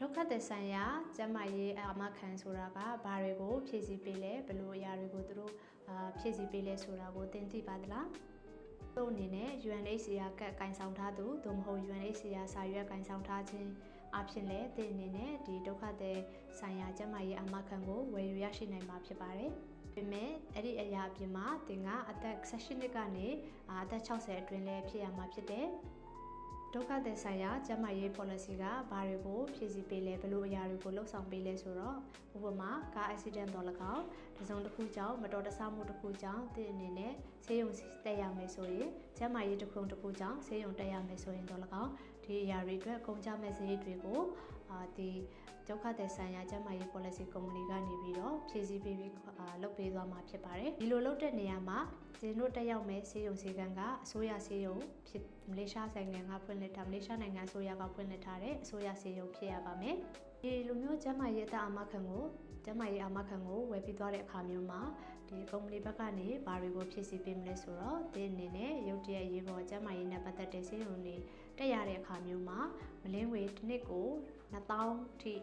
ဒုက္ခသည်ဆိုင်ရာကျန်းမာရေးအာမခံဆိုတာကဘာတွေကိုဖြည့်ဆည်းပေးလဲဘယ်လိုအရာတွေကိုသူတို့အာဖြည့်ဆည်းပေးလဲဆိုတာကိုသင်သိပါသလားတို့အနေနဲ့ UNHCR ကကင်ဆောင်ထားသူသို့မဟုတ် UNHCR စာရွက်ကင်ဆောင်ထားခြင်းအဖြစ်လဲသင်အနေနဲ့ဒီဒုက္ခသည်ဆိုင်ရာကျန်းမာရေးအာမခံကိုဝယ်ယူရရှိနိုင်မှာဖြစ်ပါတယ်။ပေမဲ့အဲ့ဒီအရာအပြင်မှာသင်ကအသက်16နှစ်ကနေအသက်60အတွင်းလဲဖြစ်ရမှာဖြစ်တယ်။ ဒုက္ခသည်ဆိုင်ရာကျန်းမာရေး policy ကဘာတွေကိုဖြည့်ဆည်းပေးလဲဘယ်လိုအရာတွေကိုလှုပ်ဆောင်ပေးလဲဆိုတော့ဥပမာကား accident တော့၎င်းတစုံတစ်ခုကြောင့်မတော်တဆမှုတစ်ခုကြောင့်တင့်အနေနဲ့ဆေးရုံတက်ရမယ်ဆိုရင်ကျန်းမာရေးတစ်ခုတစ်ခုကြောင့်ဆေးရုံတက်ရမယ်ဆိုရင်တော့၎င်း ဒီအရာတွေအတွက်ကုန်ကြမဲ့ဈေးတွေကိုအာဒီဒုက္ခသည်ဆိုင်ရာကျန်းမာရေး policy company ကနေပြီးတော့ဖြည့်ဆည်းပေးပြီးအာလုပ်ပေးသွားမှာဖြစ်ပါတယ်ဒီလိုလုပ်တဲ့နေရာမှာဇင်းတို့တက်ရောက်မဲ့ဆေးရုံဆေးကန်းကအစိုးရဆေးရုံဖြစ်မလေးရှားနိုင်ငံကဖွင့်လှစ်ထားမလေးရှားနိုင်ငံအစိုးရကဖွင့်လှစ်ထားတဲ့အစိုးရဆေးရုံဖြစ်ရပါမယ်ဒီလိုမျိုးကျန်းမာရေးအသက်အာမခံကိုကျန်းမာရေးအာမခံကိုဝယ်ပြီးသွားတဲ့အခါမျိုးမှာဒီကုမ္ပဏီဘက်ကနေဘာတွေကိုဖြည့်ဆည်းပေးမလဲဆိုတော့ဒီအနေနဲ့ရုပ်တရက်ရေးပေါ်ကျန်းမာရေးနဲ့ပတ်သက်တဲ့ဆေးရုံတွေ တက်ရတဲ့အခါမျိုးမှာမလင်းဝေတစ်နှစ်ကို2000ထိ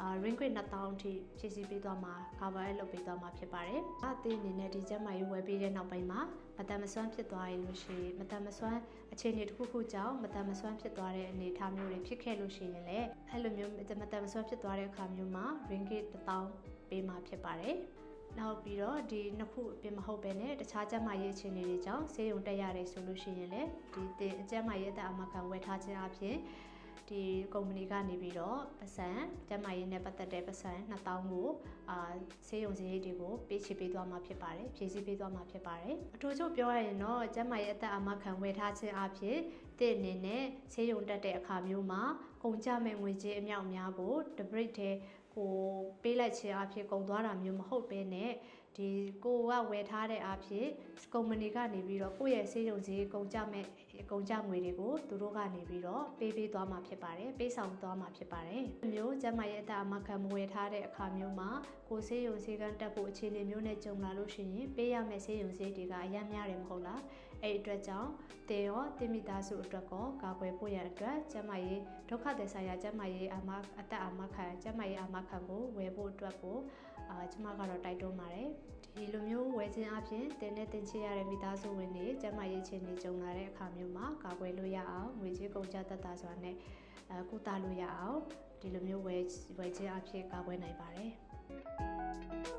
အာ ring rate 2000ထိဖြည့်ဆည်းပေးသွားမှာ cover လုပ်ပေးသွားမှာဖြစ်ပါတယ်။အသင်းအနေနဲ့ဒီကျန်းမာရေးဝယ်ပေးတဲ့နောက်ပိုင်းမှာမတန်မစွမ်းဖြစ်သွားရင်လို့ရှိရင်မတန်မစွမ်းအခြေအနေတစ်ခုခုကြောင့်မတန်မစွမ်းဖြစ်သွားတဲ့အနေအထားမျိုးတွေဖြစ်ခဲ့လို့ရှိရင်လည်းအဲ့လိုမျိုးမတန်မစွမ်းဖြစ်သွားတဲ့အခါမျိုးမှာ ring rate 1000ပေးမှာဖြစ်ပါတယ်။ နောက်ပြီးတော့ဒီနှစ်ခုအပြင်မဟုတ်ပဲねတခြားကျန်းမာရေးအခြေအနေတွေကြောင့်ဆေးရုံတက်ရတယ်ဆိုလို့ရှိရင်လည်းဒီအကျန်းမာရေးအသက်အမခံဝယ်ထားခြင်းအပြင်ဒီကုမ္ပဏီကနေပြီးတော့ပတ်စံကျန်းမာရေးနဲ့ပတ်သက်တဲ့ပတ်စံ2000ကိုအာဆေးရုံစည်းတွေကိုပေးချပေးသွားမှာဖြစ်ပါတယ်ဖြည့်ဆည်းပေးသွားမှာဖြစ်ပါတယ်အထူးချုပ်ပြောရရင်တော့ကျန်းမာရေးအသက်အမခံဝယ်ထားခြင်းအပြင်တင့်အနေနဲ့ဆေးရုံတက်တဲ့အခါမျိုးမှာကုန်ကြမဲ့ငွေကြေးအမြောက်များကိုတပရိတ် တဲ့ကိုပေးလိုက်ခြင်းအဖြစ်ကုန်သွားတာမျိုးမဟုတ်ဘဲနဲ့ ဒီကိုကဝယ်ထားတဲ့အဖြစ်ကုမ္ပဏီကနေပြီးတော့ကိုယ့်ရဲ့ဆေးရုံစည်းကုန်ကြမဲ့ကုန်ကြငွေတွေကိုသူတို့ကနေပြီးတော့ပေးပေးသွားမှာဖြစ်ပါတယ်ပေးဆောင်သွားမှာဖြစ်ပါတယ်ဒီမျိုးကျမရဲ့အတအမခံမဝယ်ထားတဲ့အခါမျိုးမှာကိုဆေးရုံစည်းကန်းတက်ဖို့အခြေအနေမျိုးနဲ့ကြုံလာလို့ရှိရင်ပေးရမယ့်ဆေးရုံစည်းတွေကအများများတယ်မဟုတ်လားအဲ့အတွက်ကြောင့်တေရောတိမိသားစုအတွက်ကောကာကွယ်ဖို့ရန်အတွက်ကျမရဲ့ဒုက္ခသည်ဆိုင်ရာကျမရဲ့အမအသက်အမခံကျမရဲ့အမခံကိုဝယ်ဖို့အတွက်ကို အာကျမကတော့တိုက်တွန်းပါတယ်ဒီလိုမျိုးဝယ်ခြင်းအပြင်တင်းနဲ့တင်ချရတဲ့မိသားစုဝင်တွေကျမရေးချင်းတွေကြုံလာတဲ့အခါမျိုးမှာကာကွယ်လို့ရအောင်ငွေကြေးကုန်ကျသက်သာစွာနဲ့အဲကုသလို့ရအောင်ဒီလိုမျိုးဝယ်ဝယ်ခြင်းအဖြစ်ကာကွယ်နိုင်ပါတယ်